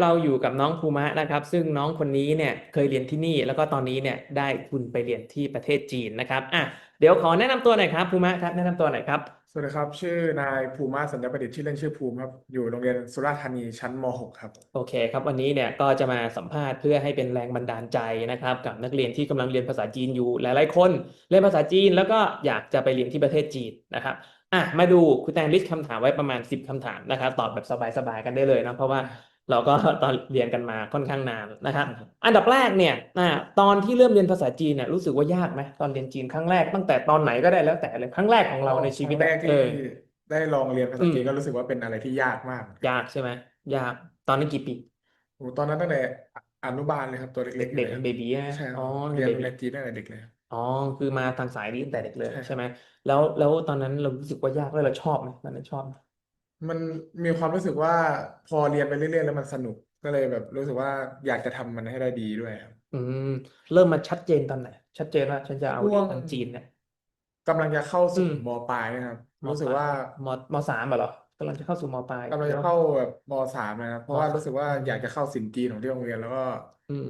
เราอยู่กับน้องภูมะนะครับ ซึ่งน้องคนนี้เนี่ยเคยเรียนที่นี่ แล้วก็ตอนนี้เนี่ยได้ทุนไปเรียนที่ประเทศจีนนะครับอะเดี๋ยวขอแนะนำตัวหน่อยครับภูมะครับแนะนำตัวหน่อยครับ สวัสดีครับ ชื่อนายภูมิมาสัญญาประดิษฐ์ชื่อเล่นชื่อภูมิครับ อยู่โรงเรียนสุราษฎร์ธานีชั้นม .6 ครับ โอเคครับวันนี้เนี่ยก็จะมาสัมภาษณ์เพื่อให้เป็นแรงบันดาลใจนะครับ กับนักเรียนที่กำลังเรียนภาษาจีนอยู่หลายๆคนเรียนภาษาจีนแล้วก็อยากจะไปเรียนที่ประเทศจีนนะครับอะมาดูคุณแตงลิสต์คำถามไว้ประมาณ 10คำถามนะครับตอบแบบสบายๆกันได้เลยนะเพราะว่า เราก็ตอนเรียนกันมาค่อนข้างนานนะครับ อันดับแรกเนี่ยอะตอนที่เริ่มเรียนภาษาจีนเนี่ยรู้สึกว่ายากไหมตอนเรียนจีนครั้งแรกตั้งแต่ตอนไหนก็ได้แล้วแต่เลยครั้งแรกของเราในชีวิตครั้งแรกเอที่อได้ลองเรียนภาษาจีอืนมก็รู้สึกว่าเป็นอะไรที่ยากมาก ยากใช่ไหมยากตอนนั้นกี่ปีโอ้ตอนนั้นตั้งแต่อนุบาลเลยครับตัวเล็กๆเด็กลยครับๆเบบีนะใช่ครับอ๋อเรียนเบโรงบีเรียนจีนตั้งแต่เด็กเลยครับอ๋อคือมาทางสายนี้ตั้งแต่เด็กเลยใช่ครับใช่ไหมแล้วแล้วตอนนั้นเรารู้สึกว่ายากแล้วเราชอบไหมตอนนั้นชอบไห มมันมีความรู้สึกว่าพอเรียนไปเรื่อยๆ แล้วมันสนุกก็เลยแบบรู้สึกว่าอยากจะทำมันให้ได้ดีด้วยครับ อืม เริ่มมาชัดเจนตอนไหน ชัดเจนว่าฉันจะเอาช่เรีวยงนทางจีนเนี่ย กำลังจะเข้าอืสู่ม มปลายนะครับ มรู้สึกปลายว่ามมสามอะเหรอกำลังจะเข้าสู่มปลายกำลังจะเนาะเข้าแบบมสามนะครับ เพมราะว่าสามรู้สึกว่าอืมอยากจะเข้าศิลป์จีนของที่โรงเรียนแล้วก็อืม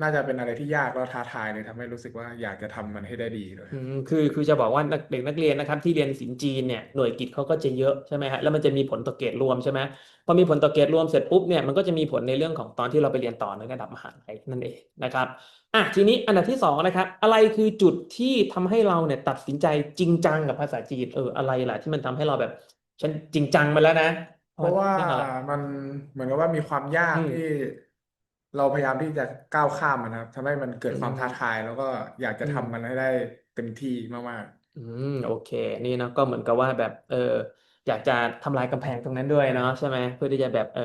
น่าจะเป็นอะไรที่ยากแล้วท้าทายเลยทำให้รู้สึกว่าอยากจะทำมันให้ได้ดีด้วยอืมคือคือจะบอกว่านักเด็กนักเรียนนะครับ ที่เรียนศิลป์จีนเนี่ยหน่วยกิตเขาก็จะเยอะใช่ไหมฮะแล้วมันจะมีผลต่อเกรดรวมใช่ไหมพอมีผลต่อเกรดรวมเสร็จปุ๊บเนี่ยมันก็จะมีผลในเรื่องของตอนที่เราไปเรียนต่อในระดับมหาลัยนั่นเองนะครับอะทีนี้อันดับที่สองนะครับ อะไรคือจุดที่ทำให้เราเนี่ยตัดสินใจจริงจังกับภาษาจีนเอออะไรล่ะ ที่มันทำให้เราแบบฉันจริงจังมาแล้วนะ เพราะว่าเรื่องอะไรมันเหมือนกับว่ามีความยากอืมที่ เราพยายามที่จะก้าวข้ามมันนะครับทำให้มันเกิดอืความท้าม ทาย แล้วก็อยากจะอืม ทำมันให้ได้เต็มที่มากอืมโอเค นี่เนอะก็เหมือนกับว่าแบบเอออยากจะทำลายกำแพงตรงนั้นด้วยเนาะใช่ไหมเพื่อที่จะแบบเออ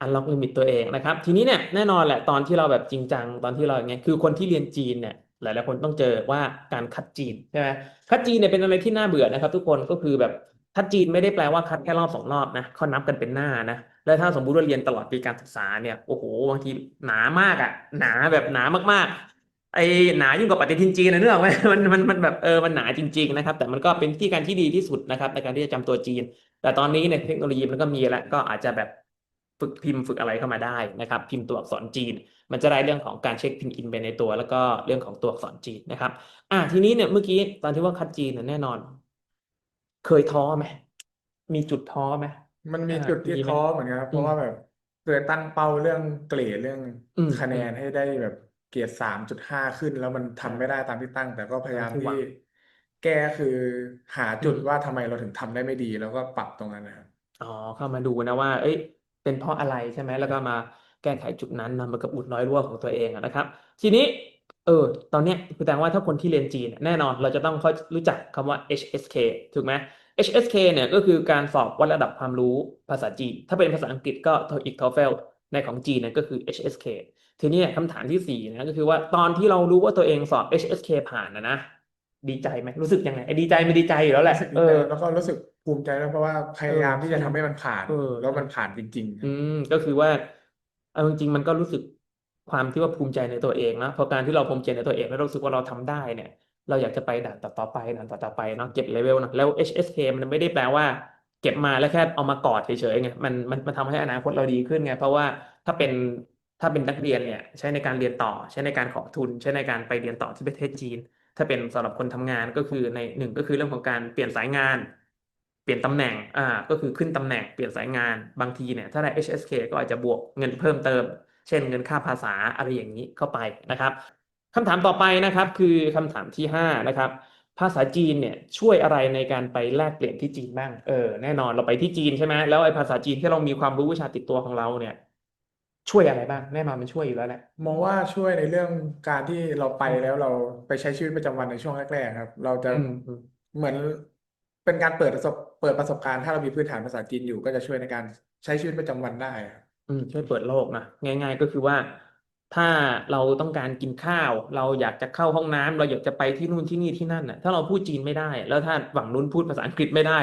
อันล็อกลิมิตตัวเองนะครับ ทีนี้เนี่ยแน่นอนแหละตอนที่เราแบบจริงจังตอนที่เราอย่างเงี้ยคือคนที่เรียนจีนเนี่ย หลายๆคนต้องเจอว่าการคัดจีนใช่ไหมคัดจีนเนี่ยเป็นอะไรที่น่าเบื่อนะครับ ทุกคนก็คือแบบคัดจีนไม่ได้แปลว่าคัดแค่รอบสองรอบนะเขานับกันเป็นหน้านะ แล้วถ้าสมมุติว่าเรียนตลอดปีการศึกษาเนี่ยโอ้โหบางทีหนามากอะ หนาแบบหนามากๆ ไอหนายิ่งกว่าปฏิทินจีนนะนึกออกไหมมันมันมันแบบเออมันหนาจริง ๆ นะครับ แต่มันก็เป็นวิธีการที่ดีที่สุดนะครับ ในการที่จะจำตัวจีน แต่ตอนนี้เนี่ยเทคโนโลยีมันก็มีแล้วก็อาจจะแบบฝึกพิมพ์ฝึกอะไรเข้ามาได้นะครับ พิมพ์ตัวอักษรจีน มันจะได้เรื่องของการเช็คพิมพ์อินไปในตัว แล้วก็เรื่องของตัวอักษรจีนนะครับ อะทีนี้เนี่ยเมื่อกี้ตอนที่ว่าคัดจีนเนี่ยแน่นอน เคยท้อไหมมีจุดท้อไหม มันมีอ่าจุดที่มีไหมท้อเหมือนกันครับเพอืราะมว่าแบบเคยตั้งเป้าเรื่องเกรดเรื่องอืมคะแนอืมนให้ได้แบบเกรดสามจุดห้าขึ้น แล้วมันทำอ่าไม่ได้ตามที่ตั้ง แต่ก็พยายามที่หวัที่งแก้คือหาอืจุดม ว่าทำไมเราถึงทำได้ไม่ดี แล้วก็ปรับตรงนั้นนะครับ อ๋อเข้ามาดูนะว่า เอ้ย เป็นเพราะอะไรใช่ไหม แล้วก็มาแก้ไขจุดนั้นนะมันก็อุดรอยรั่วของตัวเองอะนะครับ ทีนี้ เออ ตอนเนี้ยแสดงว่าถ้าคนที่เรียนจีนเนี่ยแน่นอนเราจะต้องเขารู้จักคำว่า HSK ถูกไหม HSK เนี่ยก็คือการสอบวัดระดับความรู้ภาษาจีน ถ้าเป็นภาษาอังกฤษก็ TOEIC TOEFL ในของจีนเนี่ยก็คือ HSK ทีนี้คำถามที่สี่นะก็คือว่าตอนที่เรารู้ว่าตัวเองสอบ HSK ผ่านนะนะดีใจไหมรู้สึกยังไงไอ้ดีใจไม่ดีใจอยู่แล้วแหละรู้สึกเอดีใจอแล้วก็รู้สึกภูมิใจด้วยเพราะว่าพเออยายามที่จะใช่ทำให้มันผ่านเออแล้วใช่มันผ่านจริงๆครัอืบมก็คือว่าเอาจริงๆมันก็รู้สึกความที่ว่าภูมิใจในตัวเองนะพอการที่เราภูมิใจในตัวเองแล้วเรารู้สึกว่าเราทำได้เนี่ย เราอยากจะไปด่านต่อๆไปด่านต่อๆไปเนาะเก็บเลเวลนะแล้ว HSK มันไม่ได้แปลว่า เก็บมาแล้วแค่เอามากอดเฉยๆไงมันมันมันทำให้อนาคตเราดีขึ้นไง เพราะว่าถ้าเป็นถ้าเป็นนักเรียนเนี่ยใช้ในการเรียนต่อ ใช้ในการขอทุน ใช้ในการไปเรียนต่อที่ประเทศจีน ถ้าเป็นสำหรับคนทำงานก็คือในหนึ่งก็คือเรื่องของการเปลี่ยนสายงาน เปลี่ยนตำแหน่งอ่าก็คือขึ้นตำแหน่งเปลี่ยนสายงานบางทีเนี่ยถ้าได้ HSK ก็อาจจะบวกเงินเพิ่มเติม เช่นเงินค่าภาษาอะไรอย่างนี้เข้าไปนะครับ คำถามต่อไปนะครับคือคำถามที่ห้านะครับ ภาษาจีนเนี่ยช่วยอะไรในการไปแลกเปลี่ยนที่จีนบ้างเออแน่นอนเราไปที่จีนใช่ไหมแล้วไอ้ภาษาจีนที่เรามีความรู้วิชาติดตัวของเราเนี่ย ช่วยอะไรบ้างแน่นอนมันช่วยอยู่แล้วแหละ มองว่าช่วยในเรื่องการที่เราไปอืมแล้วเราไปใช้ชีวิตประจำวันในช่วงแรกๆครับ เราจะอืมอืมเหมือนเป็นการเปิดประสบเปิดประสบการณ์ถ้าเรามีพื้นฐานภาษาจีนอยู่ก็จะช่วยในการใช้ชีวิตประจำวันได้ครับอืมช่วยเปิดโลกนะง่าย ๆ ก็คือว่า ถ้าเราต้องการกินข้าว เราอยากจะเข้าห้องน้ำเราอยากจะไปที่นู่นที่นี่ที่นั่นน่ะ ถ้าเราพูดจีนไม่ได้ แล้วถ้าฝั่งนู้นพูดภาษาอังกฤษไม่ได้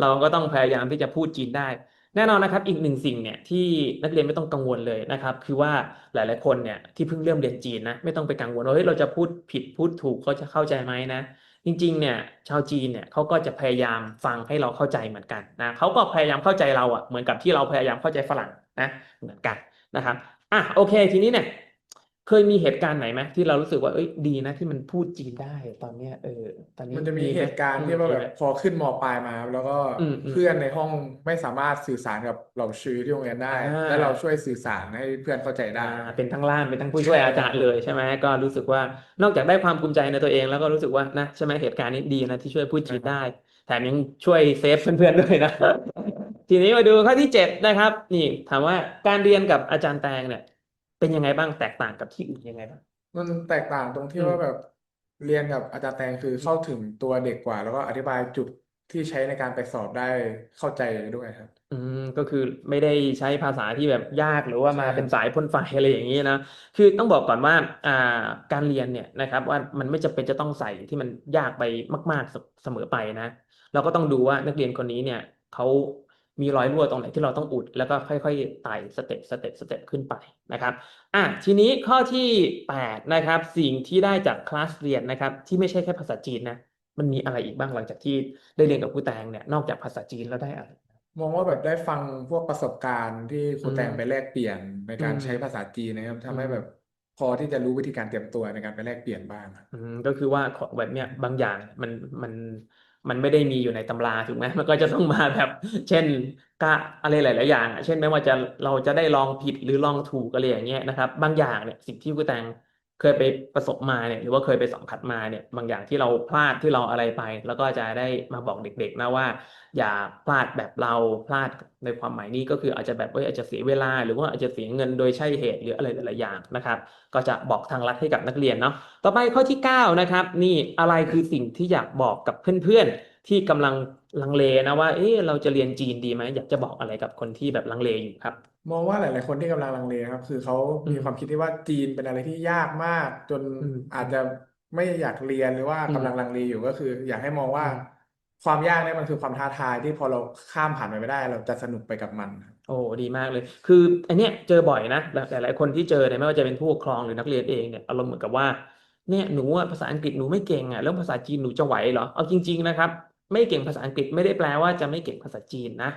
เราก็ต้องพยายามที่จะพูดจีนได้ แน่นอนนะครับ อีกหนึ่งสิ่งเนี่ยที่นักเรียนไม่ต้องกังวลเลยนะครับ คือว่าหลาย ๆ คนเนี่ยที่เพิ่งเริ่มเรียนจีนนะไม่ต้องไปกังวลว่าเฮ้ยเราจะพูดผิดพูดถูกเขาจะเข้าใจไหมนะจริงๆ เนี่ย ชาวจีนเนี่ยเขาก็จะพยายามฟังให้เราเข้าใจเหมือนกันนะเขาก็พยายามเข้าใจเราอะเหมือนกับที่เราพยายามเข้าใจฝรั่งนะเหมือนกันนะครับ อะโอเค ทีนี้เนี่ย เคยมีเหตุการณ์ไหนไหมที่เรารู้สึกว่าเอ้ยดีนะที่มันพูดจีนได้ ตอนเนี้ยเออ ตอนนี้มันจะมีไหเหตุการณ์อืมที่ว่ามีแบไหมบพอขึ้นมปลายมาครับแล้วก็อืมอืมเพื่อนในห้องไม่สามารถสื่อสารกับเหล่าชื่อที่โรงเรียนได้ อ่า แล้วเราช่วยสื่อสารให้เพื่อนเข้าใจได้ อ่าเป็นทั้งล่ามเป็นทั้งผู้ช่วยอาจารย์เลยใช่ไหมก็รู้สึกว่านอกจากได้ความภูมิใจในตัวเองแล้วก็รู้สึกว่านะใช่ไหมเหตุการณ์นี้ดีนะที่ช่วยพูดจีนได้ แถมยังช่วยเซฟเพื่อนๆด้วยนะ ทีนี้มาดูข้อที่เจ็ดนะครับ นี่ถามว่าการเรียนกับอาจารย์แตงเนี่ย เป็นยังไงบ้างแตกต่างกับที่อื่นยังไงบ้าง มันแตกต่างตรงที่อืมว่าแบบเรียนกับอาจารย์แตงคือเข้าถึงตัวเด็กกว่า แล้วก็อธิบายจุดที่ใช้ในการไปสอบได้เข้าใจด้วยครับ อืมก็คือไม่ได้ใช้ภาษาที่แบบยากหรือว่ามาใช่ เป็นสายพ่นไฟอะไรอย่างนี้นะคือต้องบอกก่อนว่าอ่าการเรียนเนี่ยนะครับว่ามันไม่จำเป็นจะต้องใส่ที่มันยากไปมาก ๆเสเสมอไปนะ เราก็ต้องดูว่านักเรียนคนนี้เนี่ยเขา มีรอยรั่วตรงไหนที่เราต้องอุด แล้วก็ค่อยๆไต่สเต็ปสเต็ปสเต็ปขึ้นไปนะครับอะทีนี้ข้อที่แปดนะครับ สิ่งที่ได้จากคลาสเรียนนะครับ ที่ไม่ใช่แค่ภาษาจีนนะมันมีอะไรอีกบ้างหลังจากที่ได้เรียนกับครูแตงเนี่ยนอกจากภาษาจีนแล้วได้อะไร มองว่าแบบได้ฟังพวกประสบการณ์ที่ครูอืมแตงไปแลกเปลี่ยนในการอืมใช้ภาษาจีนนะครับทำให้อืมแบบพอที่จะรู้วิธีการเตรียมตัวในการไปแลกเปลี่ยนบ้างครับ อืมก็คือว่าของแบบเนี้ยบางอย่างมันมัน มันไม่ได้มีอยู่ในตำราถูกไหมมันก็จะต้องมาแบบ เช่นกะอะไรหลาย ๆ อย่างอะเช่นไม่ว่าจะเราจะได้ลองผิดหรือลองถูกอะไรอย่างเงี้ยนะครับ บางอย่างเนี่ยสิ่งที่กูแตง เคยไปประสบมาเนี่ยหรือว่าเคยไปสัมผัสมาเนี่ยบางอย่างที่เราพลาดที่เราอะไรไป แล้วก็จะได้มาบอกเด็ก ๆ นะว่า อย่าพลาดแบบเราพลาดในความหมายนี้ก็คืออาจจะแบบเอ้ยอาจจะเสียเวลา หรือว่าอาจจะเสียเงินโดยใช่เหตุหรืออะไรหลายอย่างนะครับ ก็จะบอกทางลัดให้กับนักเรียนเนาะต่อไปข้อที่ 9 นะครับ นี่อะไรคือสิ่งที่อยากบอกกับเพื่อนๆ ที่กำลังลังเลนะว่า เอ๊ะเราจะเรียนจีนดีไหมอยากจะบอกอะไรกับคนที่แบบลังเลอยู่ครับ มองว่าหลาย ๆ คนที่กำลังลังเลครับ คือเขาอืมีมความคิดที่ว่าจีนเป็นอะไรที่ยากมาก จนอืมอาจจะไม่อยากเรียนหรือว่าอืมกำลังลังเลอยู่ก็คือ อยากให้มองว่า อืม ความยากเนี่ยมันคือความท้าทายที่พอเราข้ามผ่านไปไม่ได้ เราจะสนุกไปกับมันครับ โอ้ดีมากเลย คืออันเนี้ยเจอบ่อยนะหลายหลายๆคนที่เจอเนี่ยไม่ว่าจะเป็นผู้ปกครองหรือนักเรียนเองเนี่ยอารมณ์เหมือนกับว่าเนี่ยหนูอะภาษาอังกฤษหนูไม่เก่งอะแล้วภาษาจีนหนูจะไหวเหรอเอาจริง ๆนะครับ ไม่เก่งภาษาอังกฤษไม่ได้แปลว่าจะไม่เก่งภาษาจีนนะ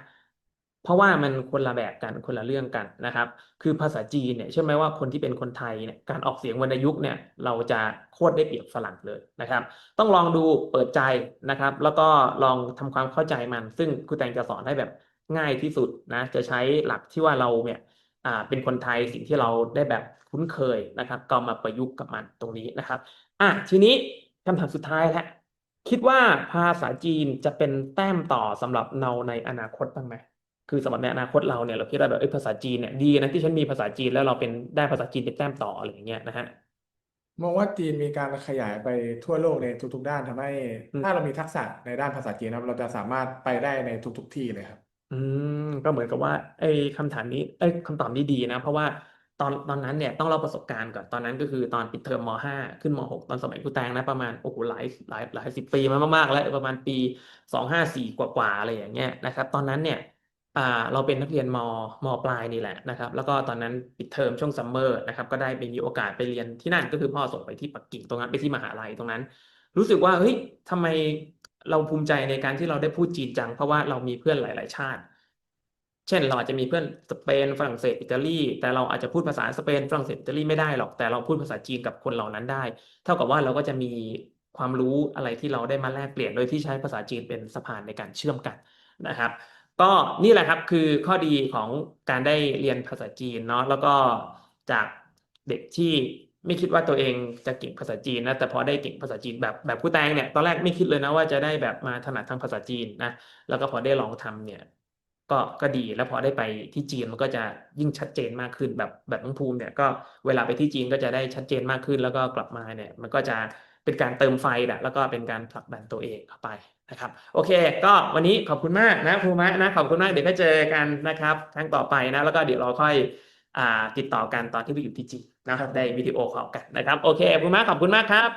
เพราะว่ามันคนละแบบกันคนละเรื่องกันนะครับ คือภาษาจีนเนี่ยเชื่อไหมว่าคนที่เป็นคนไทยเนี่ยการออกเสียงวรรณยุกต์เนี่ยเราจะโคตรได้เปรียบฝรั่งเลยนะครับ ต้องลองดูเปิดใจนะครับ แล้วก็ลองทำความเข้าใจมัน ซึ่งครูแตงจะสอนให้แบบง่ายที่สุดนะจะใช้หลักที่ว่าเราเนี่ยเป็นคนไทยสิ่งที่เราได้แบบคุ้นเคยนะครับ ก็มาประยุกต์กับมันตรงนี้นะครับ อะทีนี้คำถามสุดท้ายแล้ว คิดว่าภาษาจีนจะเป็นแต้มต่อสำหรับเราในอนาคตบ้างไหมคือสำหรับในอนาคตเราเนี่ยเราคิดว่าแบบเอ้ยภาษาจีนเนี่ยดีนะที่ฉันมีภาษาจีนแล้วเราเป็นได้ภาษาจีนเป็นแต้มต่ออะไรอย่างเงี้ยนะฮะ มองว่าจีนมีการขยายไปทั่วโลกในทุก ๆ ด้านทำให้อืม ถ้าเรามีทักษะในด้านภาษาจีนนะครับ เราจะสามารถไปได้ในทุก ๆ ที่เลยครับ อืมก็เหมือนกับว่าไอ้คำถามนี้ไอ้ยคำตอบนี้ดีนะ เพราะว่าต อนตอนนั้นเนี่ยต้องเล่าประสบการณ์ก่อนตอนนั้นก็คือตอนปิดเทอมมห้าขึ้นมหกตอนสมัยครูแตงนะประมาณโอ้โหหลายหลายหลายสิบปีมามากๆ แล้วประมาณปีสองห้าสี่กว่าๆอะไรอย่างเงี้ยนะครับ ตอนนั้นเนี่ยอ่าเราเป็นนักเรียนมมปลายนี่แหละนะครับ แล้วก็ตอนนั้นปิดเทอมช่วงซัมเมอร์นะครับ ก็ได้ไปมีโอกาสไปเรียนที่นั่นก็คือพ่อส่งไปที่ปักกิ่งตรงนั้นไปที่มหาลัยตรงนั้น รู้สึกว่าเฮ้ยทำไมเราภูมิใจในการที่เราได้พูดจีนจัง เพราะว่าเรามีเพื่อนหลาย ๆ ชาติ เช่นเราอาจจะมีเพื่อนสเปนฝรั่งเศสอิตาลี แต่เราอาจจะพูดภาษาสเปนฝรั่งเศสอิตาลีไม่ได้หรอกแต่เราพูดภาษาจีนกับคนเหล่านั้นได้ เท่ากับว่าเราก็จะมีความรู้อะไรที่เราได้มาแลกเปลี่ยนโดยที่ใช้ภาษาจีนเป็นสะพานในการเชื่อมกันนะครับ ก็นี่แหละครับคือข้อดีของการได้เรียนภาษาจีนเนาะแล้วก็จากเด็กที่ไม่คิดว่าตัวเองจะเก่งภาษาจีนนะแต่พอได้เก่งภาษาจีนแบบแบบผู้แตงเนี่ยตอนแรกไม่คิดเลยนะว่าจะได้แบบมาถนัดทางภาษาจีนนะแล้วก็พอได้ลองทำเนี่ย ก็ก็ดีแล้วพอได้ไปที่จีนมันก็จะยิ่งชัดเจนมากขึ้นแบบแบบน้องภูมิเนี่ยก็เวลาไปที่จีนก็จะได้ชัดเจนมากขึ้น แล้วก็กลับมาเนี่ยมันก็จะเป็นการเติมไฟนะแล้วก็เป็นการผลักดันตัวเองเข้าไปนะครับ โอเค ก็วันนี้ขอบคุณมากนะภูมินะขอบคุณมากเดี๋ยวก็เจอกันนะครับครั้งต่อไปนะแล้วก็เดี๋ยวเราค่อยอ่าติดต่อกันตอนที่ไปอยู่ที่จีนนะครับได้วิดีโอคอลกันนะครับโอเคภูมิขอบคุณมากครับ